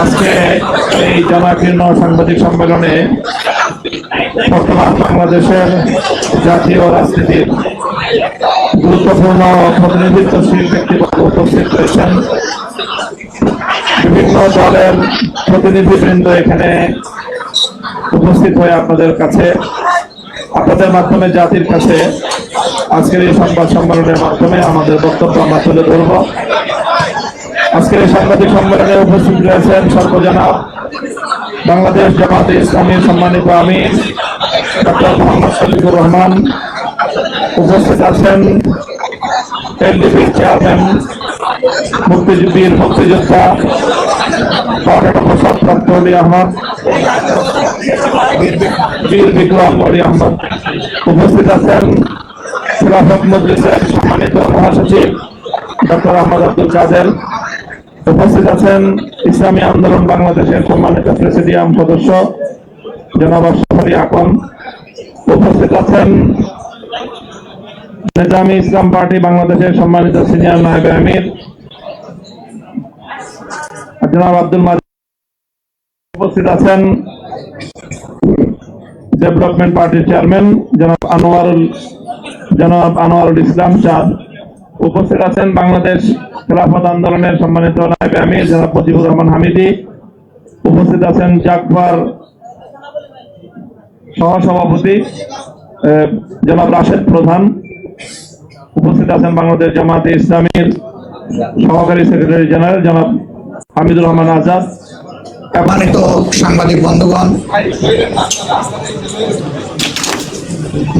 আজকে সাংবাদিক সম্মেলনে বর্তমান বাংলাদেশের জাতীয় রাজনীতির গুরুত্বপূর্ণ প্রতিনিধিত্বশীল ব্যক্তিবর্গ উপস্থিত রয়েছেন বিভিন্ন দলের প্রতিনিধিবৃন্দ এখানে উপস্থিত হয়ে আপনাদের কাছে, আপনাদের মাধ্যমে জাতির কাছে আজকের এই সংবাদ সম্মেলনের মাধ্যমে আমাদের বক্তব্য আমরা তুলে ধরব। আজকের এই সাংবাদিক সম্মেলনে উপস্থিত রয়েছেন সর্বজনা বাংলাদেশ জামাতে ইসলামীর সম্মানিত আমি ডক্টর মোহাম্মদ শফিকুর রহমান। উপস্থিত আছেন এলডিপির চেয়ারম্যান, মুক্তিযুদ্ধীর মুক্তিযোদ্ধা আহমদ, বীর বিক্রম আহমদ। উপস্থিত আছেন খেলাফত মজলিসের সম্মানিত মহাসচিব ডক্টর আহমদ আব্দুল কাদের উপস্থিত আছেন। ইসলামী আন্দোলন বাংলাদেশের সম্মানিত প্রেসিডিয়াম সদস্য জনাব সফরি আকন উপস্থিত আছেন নেজামি ইসলাম পার্টি বাংলাদেশের সম্মানিত সিনিয়র নায়েব আমির জনাব আব্দুল উপস্থিত আছেন ডেভেলপমেন্ট পার্টির চেয়ারম্যান জনাব আনোয়ারুল জনাব আনোয়ারুল ইসলাম চাঁদ। উপস্থিত আছেন বাংলাদেশ খেলাফত আন্দোলনের সম্মানিত নায়েব আমির জনাব মুজিবুর রহমান হামিদি। উপস্থিত আছেন জাকবার সহসভাপতি জনাব রাশেদ প্রধান। উপস্থিত আছেন বাংলাদেশ জামাতে ইসলামীর সহকারী সেক্রেটারি জেনারেল জনাব হামিদুর রহমান আজাদ। সাংবাদিক বন্ধুগণ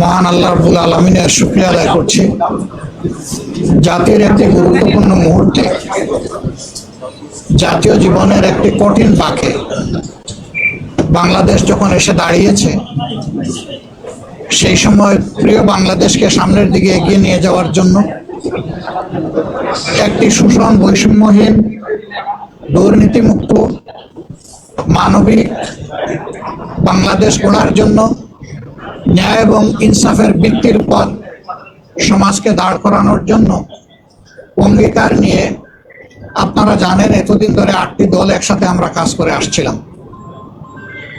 মহান আল্লাহ রবুল আলমিনের শুক্রিয়া আদায় করছি। জাতির একটি গুরুত্বপূর্ণ মুহূর্তে, জাতীয় জীবনের একটি কঠিন পাকে বাংলাদেশ যখন এসে দাঁড়িয়েছে, সেই সময় প্রিয় বাংলাদেশকে সামনের দিকে এগিয়ে নিয়ে যাওয়ার জন্য একটি শোষণ বৈষম্যহীন, দুর্নীতিমুক্ত, মানবিক বাংলাদেশ গড়ার জন্য ন্যায় এবং ইনসাফের ভিত্তির উপর সমাজকে দাঁড় করানোর জন্য অঙ্গীকার নিয়ে আপনারা জানেন, এতদিন ধরে আটটি দল একসাথে আমরা কাজ করে আসছিলাম।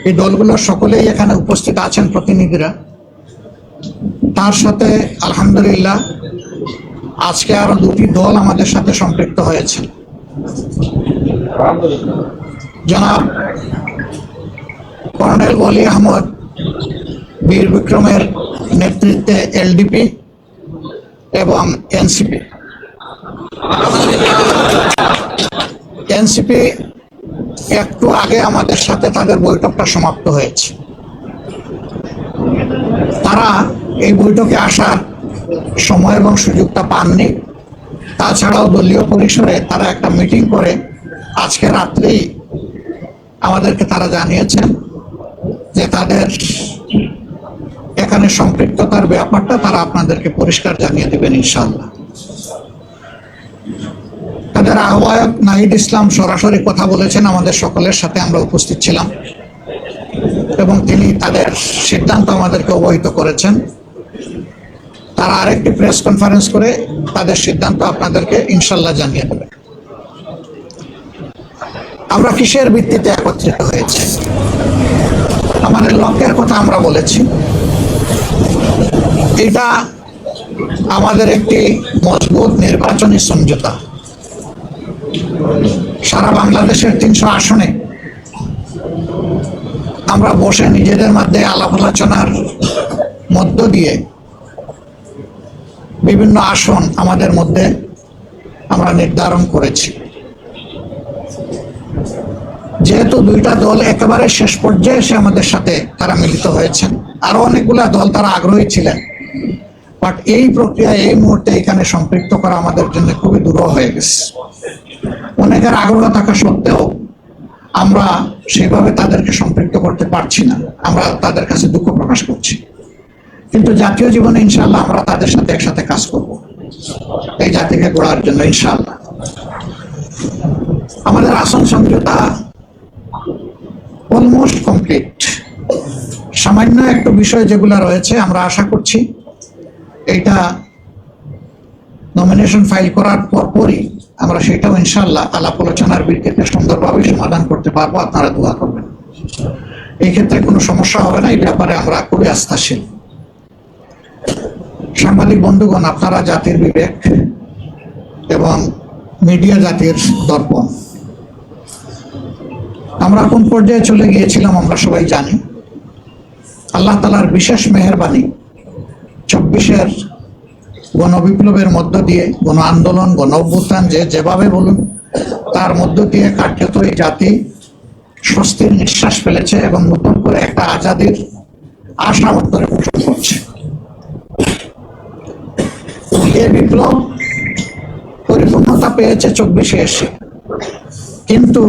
এই দলগুলোর সকলেই এখানে উপস্থিত আছেন প্রতিনিধিরা। তার সাথে আলহামদুলিল্লাহ আজকে আরও দুটি দল আমাদের সাথে সম্পৃক্ত হয়েছে। জনাব কর্নেল ওলি আহমদ বীর বিক্রমের নেতৃত্বে এলডিপি এবং এনসিপি। এনসিপি একটু আগে আমাদের সাথে তাদের বৈঠকটা সমাপ্ত হয়েছে। তারা এই বৈঠকে আসার সময় এবং সুযোগটা পাননি। তাছাড়াও দলীয় পরিসরে তারা একটা মিটিং করে আজকে রাত্রেই আমাদেরকে তারা জানিয়েছেন যে তাদের এখানে সম্পৃক্ততার ব্যাপারটা তারা আপনাদেরকে পরিষ্কার জানিয়ে দেবেন ইনশাল্লাহ তাদের আহ্বায়ক নাহিদ ইসলাম সরাসরি কথা বলেছেন, আমাদের সকলের সাথে আমরা উপস্থিত ছিলাম এবং তিনি তাদের সিদ্ধান্ত আমাদেরকে অবহিত করেছেন। তারা আরেকটি প্রেস কনফারেন্স করে তাদের সিদ্ধান্ত আপনাদেরকে ইনশাল্লাহ জানিয়ে দেবে। আমরা কিসের ভিত্তিতে একত্রিত হয়েছে? আমাদের লক্ষ্যের কথা আমরা বলেছি। এটা আমাদের একটি মজবুত নির্বাচনী সমঝোতা। সারা বাংলাদেশের তিনশো আসনে আমরা বসে নিজেদের মধ্যে আলাপ আলোচনার মধ্য দিয়ে বিভিন্ন আসন আমাদের মধ্যে আমরা নির্ধারণ করেছি। যেহেতু দুইটা দল একেবারে শেষ পর্যায়ে এসে আমাদের সাথে তারা মিলিত হয়েছেন। আরও অনেকগুলা দল তারা আগ্রহী ছিলেন। বাট এই প্রক্রিয়া এই মুহূর্তে এখানে সম্পৃক্ত করা আমাদের জন্য খুবই দূর হয়ে গেছে। অনেকের আগ্রহ থাকা সত্ত্বেও আমরা সেভাবে তাদেরকে সম্পৃক্ত করতে পারছি না। আমরা তাদের কাছে দুঃখ প্রকাশ করছি। কিন্তু জাতীয় জীবনে ইনশাল্লাহ আমরা তাদের সাথে একসাথে কাজ করব। এই জাতিকে গড়ার জন্য ইনশাল্লাহ আমাদের আসন সমঝোতা অলমোস্ট কমপ্লিট সামান্য একটু বিষয় যেগুলো রয়েছে, আমরা আশা করছি এইটা নমিনেশন ফাইল করার পরপরই আমরা সেটাও ইনশাল্লাহ আলাপ আলোচনার ভিত্তিতে সুন্দরভাবে সমাধান করতে পারব। আপনারা দোয়া করবেন। এই ক্ষেত্রে কোনো সমস্যা হবে না, এই ব্যাপারে আমরা খুবই আস্থাশীল। সাংবাদিক বন্ধুগণ, আপনারা জাতির বিবেক এবং মিডিয়া জাতির দর্পণ। আমরা কোন পর্যায়ে চলে গিয়েছিলাম আমরা সবাই জানি। আল্লাহ তালার বিশেষ মেহরবানি চব্বিশের গণবিপ্লবের মধ্য দিয়ে গণ আন্দোলন গণ অভ্যুত্থান যে যেভাবে বলুন, তার মধ্য দিয়ে কার্যত এই জাতি স্বস্তির নিঃশ্বাস ফেলেছে এবং নতুন করে একটা আজাদির আশা অন্তরে পোষণ করছে। এই বিপ্লব পরিপূর্ণতা পেয়েছে চব্বিশে এসে কিন্তু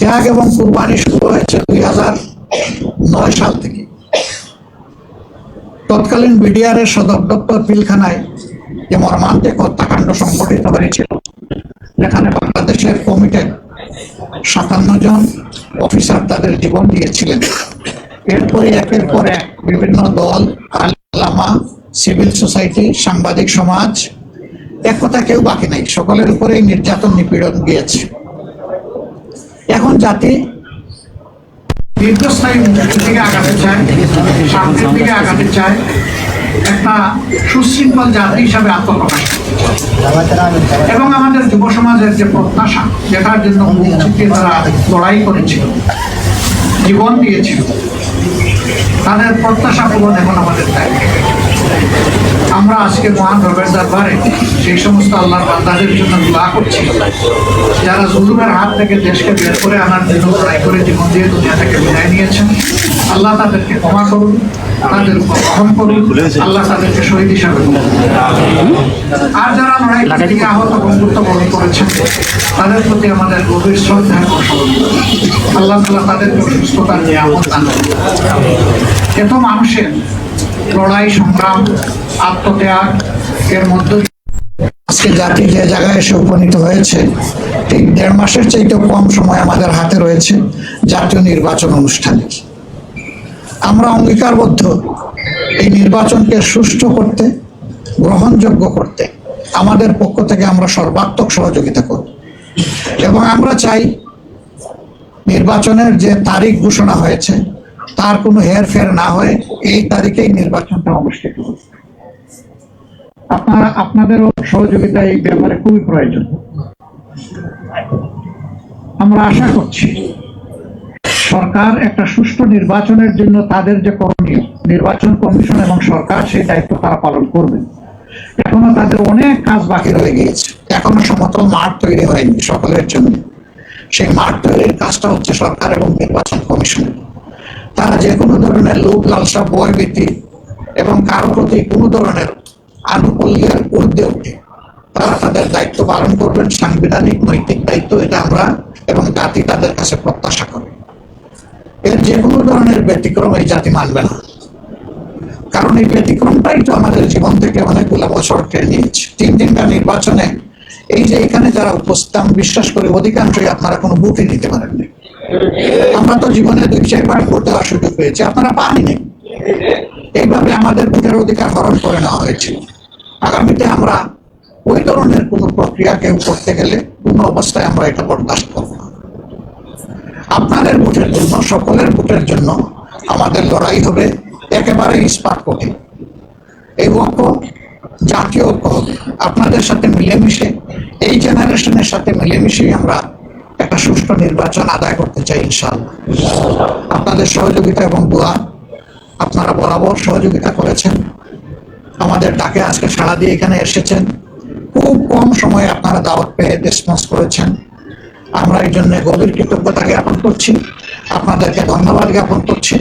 ত্যাগ এবং কুরবানি শুরু হয়েছে দুই হাজার নয় সাল থেকে। তৎকালীন বিডিআর এর সদর দপ্তর পিলখানায় যে মর্মান্তিক হত্যাকাণ্ড সংঘটিত হয়েছিল, যেখানে বাংলাদেশের কমিটেড সাতান্ন জন অফিসার তাদের জীবন দিয়েছিলেন। এরপরে একের পর এক বিভিন্ন দল আলামা সিভিল সোসাইটি, সাংবাদিক সমাজ, এক কথা কেউ বাকি নাই। সকলের উপরেই নির্যাতন নিপীড়ন গিয়েছে। এখন জাতি চায় চায়, একটা জাতি হিসাবে এবং আমাদের যুব সমাজের যে প্রত্যাশা, যেটার জন্য তারা লড়াই করেছিল, জীবন দিয়েছিল, তাদের প্রত্যাশা পূরণ এখন আমাদের দায়িত্ব। আমরা আজকে মহান রবের দরবারে সেই সমস্ত আল্লাহর বান্দাদের জন্য দোয়া করছি। যারা জুলুমের হাত থেকে দেশকে বের করে আনার জন্য লড়াই করে জীবন দিয়ে দুনিয়া থেকে বিদায় নিয়েছেন আল্লাহ তাদেরকে ক্ষমা করুন তাদের উপর গ্রহণ করুন আল্লাহ তাদেরকে শহীদ হিসাবে আর যারা লড়াই গিয়ে আহত বন্ধুত্ব বরণ করেছেন তাদের প্রতি আমাদের গভীর শ্রদ্ধা এবং আল্লাহ তালা তাদেরকে সুস্থতার নিয়ামত দান এত মানুষের লড়াই, সংগ্রাম, আত্মত্যাগ এর মধ্য আজকে জাতি যে জায়গায় এসে উপনীত হয়েছে, ঠিক দেড় মাসের চাইতেও কম সময় আমাদের হাতে রয়েছে জাতীয় নির্বাচন অনুষ্ঠানের আমরা অঙ্গীকারবদ্ধ এই নির্বাচনকে সুষ্ঠু করতে, গ্রহণযোগ্য করতে আমাদের পক্ষ থেকে আমরা সর্বাত্মক সহযোগিতা করব এবং আমরা চাই নির্বাচনের যে তারিখ ঘোষণা হয়েছে তার কোনো হেরফের না হয়ে এই তারিখেই নির্বাচনটা অনুষ্ঠিত হবে। আপনারা, আপনাদেরও সহযোগিতা এই ব্যাপারে খুবই প্রয়োজন। আমরা আশা করছি সরকার একটা সুষ্ঠু নির্বাচনের জন্য তাদের যে করণীয়, নির্বাচন কমিশন এবং সরকার সেই দায়িত্ব তারা পালন করবে। এখনও তাদের অনেক কাজ বাকি রয়ে গিয়েছে। এখনও সমতল মাঠ তৈরি হয়নি সকলের জন্য। সেই মাঠ তৈরির কাজটা হচ্ছে সরকার এবং নির্বাচন কমিশনের। তারা যে কোনো ধরনের লোক লালসা বয় ভয়ভীতি এবং কারও প্রতি কোনো ধরনের আনুকূল্যের ঊর্ধ্বে উঠে তারা তাদের দায়িত্ব পালন করবেন, সাংবিধানিক, নৈতিক দায়িত্ব এটা আমরা এবং জাতি তাদের কাছে প্রত্যাশা করে। এর যে কোনো ধরনের ব্যতিক্রম এই জাতি মানবে না। কারণ এই ব্যতিক্রমটাই তো আমাদের জীবন থেকে অনেকগুলো বছর কেড়ে নিয়েছে। তিন তিনটা নির্বাচনে এই যে এখানে যারা উপস্থিত আমি বিশ্বাস করি অধিকাংশই আপনারা কোনো ভোটই নিতে পারেননি। আমরা তো জীবনে দুই চারবার ভোট দেওয়ার সুযোগ পেয়েছি। আপনারা পাননি। এইভাবে আমাদের ভোটের অধিকার হরণ করে নেওয়া হয়েছিল আগামীতে আমরা ওই ধরনের কোনো প্রক্রিয়া কেউ করতে গেলে কোনো অবস্থায় আমরা এটা বরদাস্ত করব। না আপনাদের ভোটের জন্য, সকলের ভোটের জন্য আমাদের লড়াই হবে একেবারে ইস্পাত কঠিন এই ঐক্য, জাতীয় ঐক্য আপনাদের সাথে মিলেমিশে, এই জেনারেশনের সাথে মিলেমিশেই আমরা একটা সুষ্ঠু নির্বাচন আদায় করতে চাই, ইনশাআল্লাহ। আপনাদের সহযোগিতা এবং দোয়া আপনারা বরাবর সহযোগিতা করেছেন। আমাদের ডাকে আজকে সাড়া দিয়ে এখানে এসেছেন। খুব কম সময়ে আপনারা দাওয়াত পেয়ে রেসপন্স করেছেন। আমরা এই জন্য গভীর কৃতজ্ঞতা জ্ঞাপন করছি। আপনাদেরকে ধন্যবাদ জ্ঞাপন করছি।